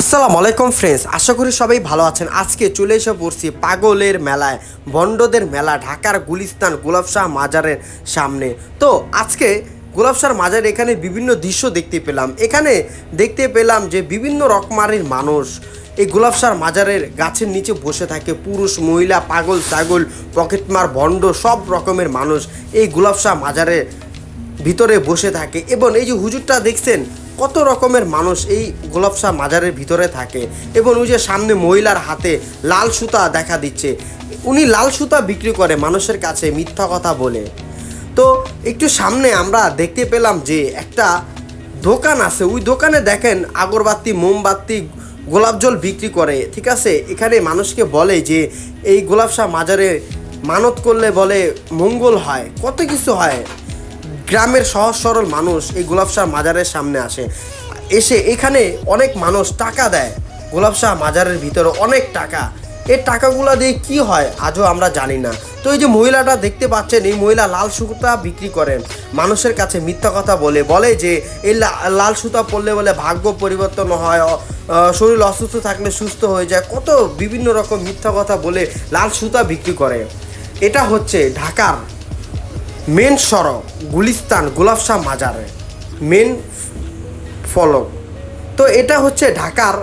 আসসালামু আলাইকুম ফ্রেন্ডস আশা করি সবাই ভালো আছেন। আজকে চলে এসে পড়ছি পাগলের মেলায় বন্ডদের মেলা, ঢাকার গুলিস্তান গোলাপশাহ মাজারের সামনে। তো আজকে গোলাপশাহ মাজার এখানে বিভিন্ন দৃশ্য দেখতে পেলাম। এখানে দেখতে পেলাম যে বিভিন্ন রকমারের মানুষ এই গোলাপশাহ মাজারের গাছের নিচে বসে থাকে। পুরুষ, মহিলা, পাগল, ছাগল, পকেটমার, ভণ্ড, সব রকমের মানুষ এই গোলাপশাহ মাজারের ভিতরে বসে থাকে এবং এই যে হুজুরটা দেখছেন, কত রকমের মানুষ এই গোলাপশাহ মাজারের ভিতরে থাকে এবং ওই যে সামনে মহিলার হাতে লাল সুতা দেখা দিচ্ছে। উনি লাল সুতা বিক্রি করে মানুষের কাছে মিথ্যা কথা বলে। তো একটু সামনে আমরা দেখতে পেলাম যে একটা দোকান আছে, ওই দোকানে দেখেন আগরবাতি, মোমবাতি, গোলাপ জল বিক্রি করে, ঠিক আছে? এখানে মানুষকে বলে যে এই গোলাপসা মাজারে মানত করলে বলে মঙ্গল হয়, কত কিছু হয়। গ্রামের সহজ সরল মানুষ এই গোলাপ গোলাপশাহ মাজারের সামনে আসে। এসে এখানে অনেক মানুষ টাকা দেয়। গোলাপশাহ মাজারের ভিতরে অনেক টাকা। এই টাকাগুলো দিয়ে কি হয় আজও আমরা জানি না। তো এই যে মহিলাটা দেখতে পাচ্ছেন, এই মহিলা লাল সুতা বিক্রি করেন। মানুষের কাছে মিথ্যা কথা বলে। বলে যে, এই লাল সুতা পরলে বলে ভাগ্য পরিবর্তন হয় শরীর অসুস্থ থাকলে সুস্থ হয়ে যায়। কত বিভিন্ন রকম মিথ্যা কথা বলে লাল সুতা বিক্রি করে। এটা হচ্ছে ঢাকার মেন সড়ক গুলিস্তান গোলাপশাহ মাজারে, মেন ফলক। তো এটা হচ্ছে ঢাকার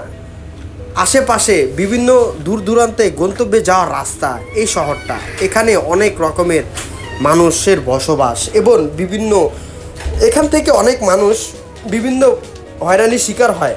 আশেপাশে বিভিন্ন দূর দূরান্তে গন্তব্যে যাওয়ার রাস্তা এই শহরটা। এখানে অনেক রকমের মানুষের বসবাস এবং বিভিন্ন, এখান থেকে অনেক মানুষ বিভিন্ন হয়রানির শিকার হয়।